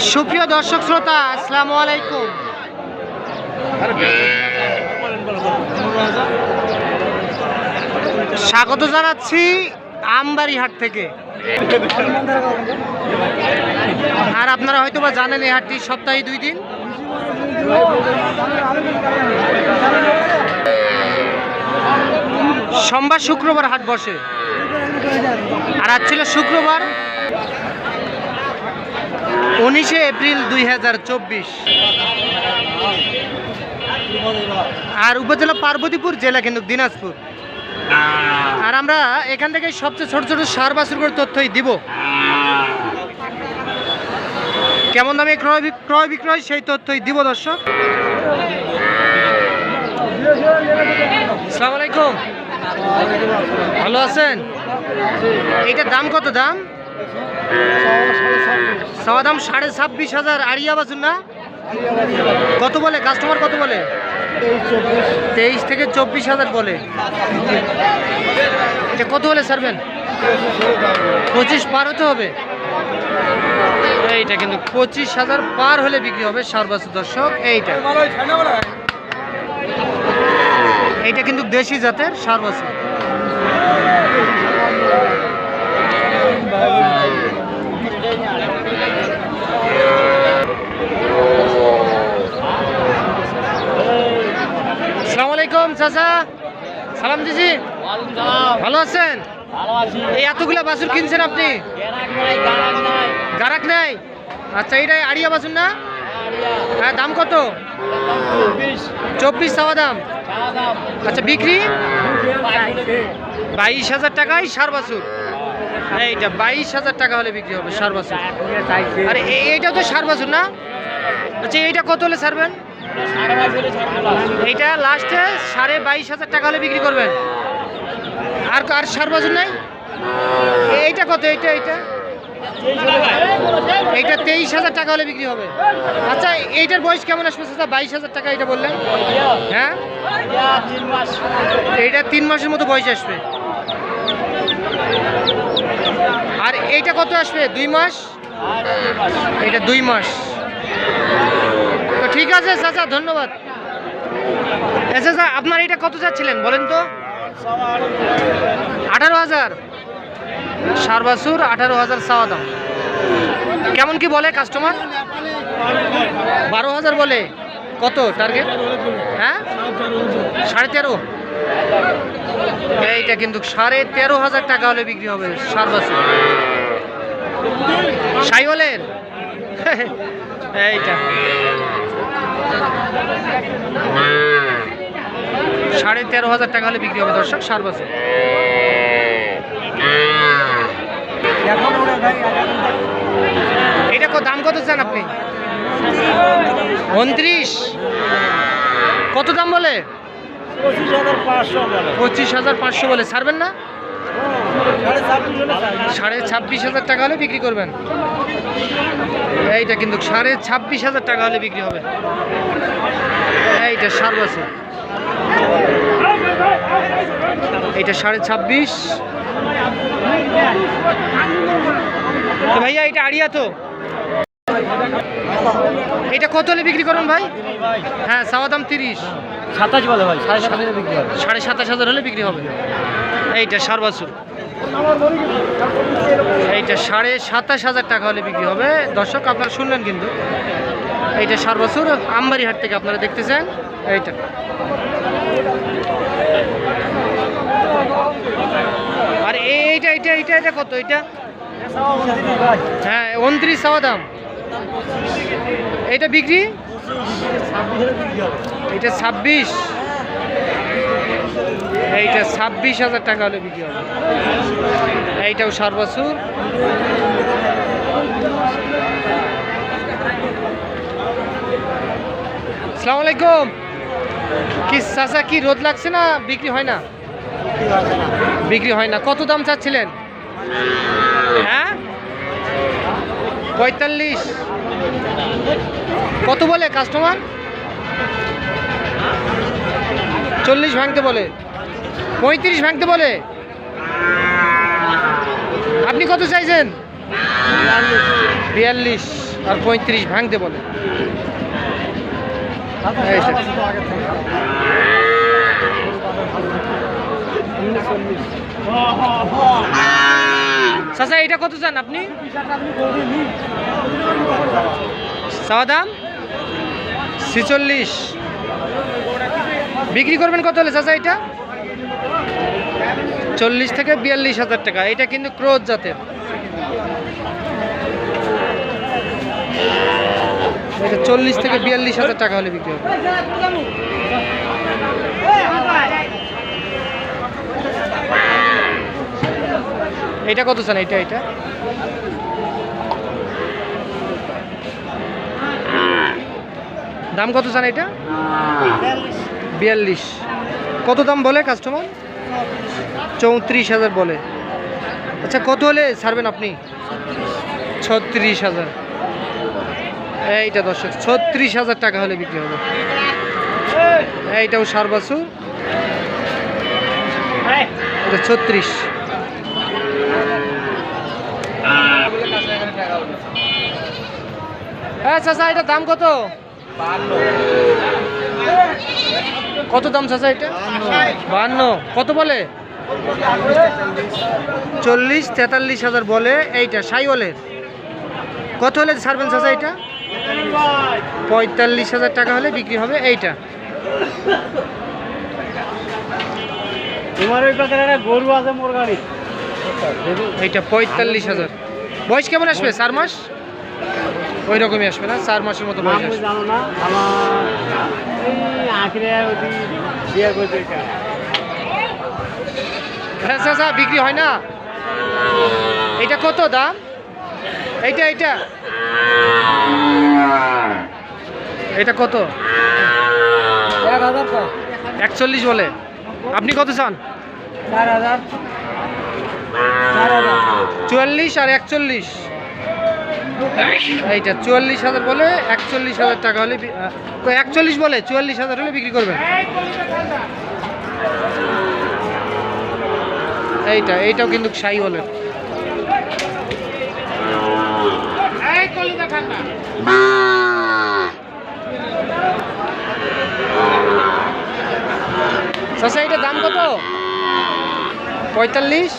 সুপ্রিয় দর্শক শ্রোতা, আসসালামু আলাইকুম। স্বাগত জানাচ্ছি আমবাড়ি হাট থেকে। আর আপনারা হয়তো বা জানেন এই হাটটি সপ্তাহে দুই দিন। সোমবার শুক্রবার হাট বসে। আর আজ ছিল শুক্রবার। উনিশে এপ্রিল দুই হাজার চব্বিশ। আর উপজেলা পার্বতীপুর জেলা কিন্তু দিনাজপুর। আর আমরা এখান থেকে সবচেয়ে ছোট ছোট সার বাছুর তথ্যই দিব। কেমন দামে ক্রয় ক্রয় বিক্রয় সেই তথ্যই দিব দর্শক। আসসালামু আলাইকুম। ভালো আছেন? এইটার দাম কত দাম? সাওয়া দাম সাড়ে ছাব্বিশ হাজার আড়িয়া বাজুন না? কত বলে? কাস্টমার কত বলে? তেইশ থেকে চব্বিশ হাজার বলে। এটা কত হলে ছাড়বেন? পঁচিশ পার হতে হবে। এইটা কিন্তু পঁচিশ হাজার পার হলে বিক্রি হবে সর্বাচ্চ দর্শক, এইটা। এইটা কিন্তু দেশি জাতের সর্বাচ্চ। আলাইকুম চাচা। সালাম দিজি ভালো আছেন? এই এতগুলা বাছুর কিনছেন আপনি? গারাক নাই আচ্ছা এইটাই আড়িয়া বাছুর না? হ্যাঁ দাম কত? চব্বিশ। চাওয়া দাম? আচ্ছা বিক্রি? বাইশ। হাজার টাকায় সার বাছুর এইটা বাইশ হাজার টাকা হলে বিক্রি হবে সার বাছুর। আরে এ- এইটা তো সার বাছুর না? আচ্ছা এইটা কত হলে ছাড়বেন? এইটা লাস্টে সাড়ে বাইশ হাজার টাকা হলে বিক্রি করবেন। আর আর সার বাছুর নাই? এইটা কত? এইটা এইটা? এইটা তেইশ হাজার টাকা হলে বিক্রি হবে। আচ্ছা এইটার বয়স কেমন আসবে চাচা? বাইশ হাজার টাকা এটা বললেন। হ্যাঁ? এইটা তিন মাসের মতো বয়স আসবে। আর এইটা কত আসবে? দুই মাস? এটা দুই মাস। তো ঠিক আছে, চাচা, ধন্যবাদ। আপনার এটা কত চাচ্ছিলেন বলেন তো? আঠারো হাজার। সার বাছুর আঠারো হাজার চাওয়া দাম। কেমন কি বলে কাস্টমার বারো হাজার বলে। কত টার্গেট হ্যাঁ? সাড়ে তেরো। এইটা কিন্তু সাড়ে তেরো হাজার টাকা হলে বিক্রি হবে সার বাছুর সাইওয়ালের? এইটা। সাড়ে তেরো হাজার টাকা হলে বিক্রি হবে দর্শক সার বাছুর এটা কত দাম কত চান আপনি? উনত্রিশ। কত দাম বলে? পঁচিশ হাজার পাঁচশো বলে। ছাড়বেন না? সাড়ে ছাব্বিশ হাজার টাকা হলে বিক্রি করবেন। এইটা কিন্তু সাড়ে ছাব্বিশ হাজার টাকা হলে বিক্রি হবে। এইটা সার বছর এইটা সাড়ে ছাব্বিশ। ভাইয়া এটা আড়িয়া তো? এটা কত হলে বিক্রি করুন ভাই? হ্যাঁ চাওয়া দাম তিরিশ। সাতাশ বলে ভাই, সাড়ে সাতাশ হলে বিক্রি হবে। সাড়ে সাতাশ হাজার হলে বিক্রি হবে। এইটা সার এইটা সাড়ে সাতাশ হাজার টাকা হলে বিক্রি হবে। দর্শক, আপনারা শুনলেন কিন্তু। এইটা সার বছর আমবাড়ি থেকে আপনারা দেখতেছেন। এইটা। আর এইটা এইটা এইটা এটা কত? এইটা? হ্যাঁ উনত্রিশ চাওয়া দাম। এইটা বিক্রি? এটা ছাব্বিশ। এইটা ছাব্বিশ হাজার টাকা হলে বিক্রি হবে। এইটাও বছর সালাম আলাইকুম। কি চাচা, কি রোদ লাগছে না? বিক্রি হয় না? বিক্রি হয় না। কত দাম চাচ্ছিলেন? হ্যাঁ? পঁয়তাল্লিশ। কত বলে কাস্টমার? চল্লিশ ভাঙতে বলে। পঁয়ত্রিশ ভাঙতে বলে। আপনি কত চাইছেন? বিয়াল্লিশ। আর পঁয়ত্রিশ ভাঙতে বলে। চাচা, এটা কত চান আপনি? চাওয়া দাম? ছিচল্লিশ। বিক্রি করবেন কত হলে চাচা এটা? চল্লিশ থেকে বিয়াল্লিশ হাজার টাকা। এটা কিন্তু ক্রোজ জাতের। এটা চল্লিশ থেকে বিয়াল্লিশ হাজার টাকা হলে বিক্রি হবে। এটা কত চান? এটা এটা? দাম কত চান এটা? বিয়াল্লিশ। কত দাম বলে কাস্টমার চৌত্রিশ হাজার বলে। আচ্ছা কত হলে ছাড়বেন আপনি? ছত্রিশ হাজার। এইটা দর্শক, ছত্রিশ হাজার টাকা হলে বিক্রি হবে। এইটাও সার বাছুর। এটা ছত্রিশ। হ্যাঁ চাচা, এটা দাম কত? কত দাম চাচা এটা? বাহান্ন। কত বলে? চল্লিশ তেতাল্লিশ হাজার বলে এইটা সাইওয়ালের। কত হলে ছাড়বেন চাচা এটা পঁয়তাল্লিশ হাজার টাকা হলে বিক্রি হবে এইটা। তোমার ওই পাশে একটা গরু আছে মোর গাড়ি এইটা পঁয়তাল্লিশ হাজার। বয়স কেমন আসবে চার মাস? ওই রকমই আসবে না? চার মাসের মতো বয়স আসবে। জানো না? আমার হ্যাঁ বিক্রি হয় না? এটা কত দাম? এইটা এইটা। এটা কত? একচল্লিশ বলে। আপনি কত চান? চার হাজার। চুয়াল্লিশ আর একচল্লিশ। এইটা চুয়াল্লিশ হাজার বলে একচল্লিশ হাজার টাকা হলে একচল্লিশ বলে, চুয়াল্লিশ হাজার হলে বিক্রি করবেন। এইটা, এইটাও কিন্তু সাই বলে চাষা এটা দাম কত? পঁয়তাল্লিশ?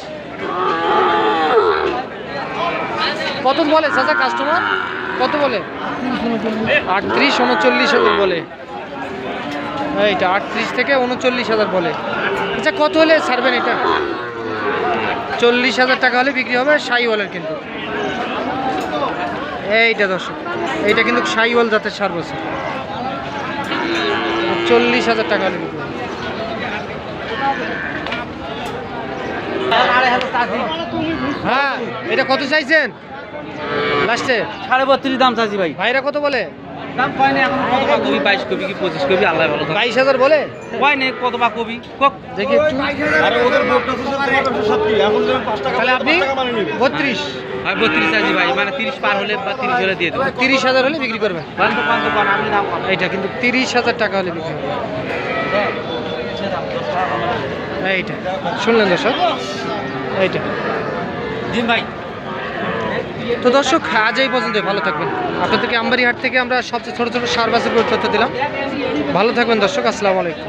কত বলে, চাচা কাস্টমার কত বলে? আটত্রিশ উনচল্লিশ হাজার বলে। এইটা আটত্রিশ থেকে উনচল্লিশ হাজার বলে। আচ্ছা কত হলে ছাড়বেন এটা? চল্লিশ হাজার টাকা হলে বিক্রি হবে সাইওয়ালের কিন্তু। এইটা দর্শক, এইটা কিন্তু সাইওয়াল জাতের সার বছর চল্লিশ হাজার টাকা হলে বিক্রি হ্যাঁ এটা কত চাইছেন? লাস্টে? সাড়ে বত্রিশ দাম চাচ্ছি ভাই। ভাইরা কত বলে? দাম পাই না এখন কত বা কবি? বাইশ কবি কি পঁচিশ কবি? আল্লাহ ভালো বাইশ হাজার বলে? পাই না কত বা কবি? কক। দেখি তাহলে আপনি বত্রিশ। ভাই বত্রিশ চাচ্ছি ভাই মানে তিরিশ পার হলে বা তিরিশ হলে দিয়ে দেবো। তিরিশ হাজার হলে বিক্রি করবেন কম এইটা কিন্তু তিরিশ হাজার টাকা হলে বিক্রি এইটা। শুনলেন দর্শক? এইটা। দিন ভাই তো দর্শক, আজ এই পর্যন্ত ভালো থাকবেন। আপনাদেরকে আমবাড়ি হাট থেকে আমরা সবচেয়ে ছোটো ছোটো সার বাসের দিলাম। ভালো থাকবেন দর্শক, আসসালামু আলাইকুম।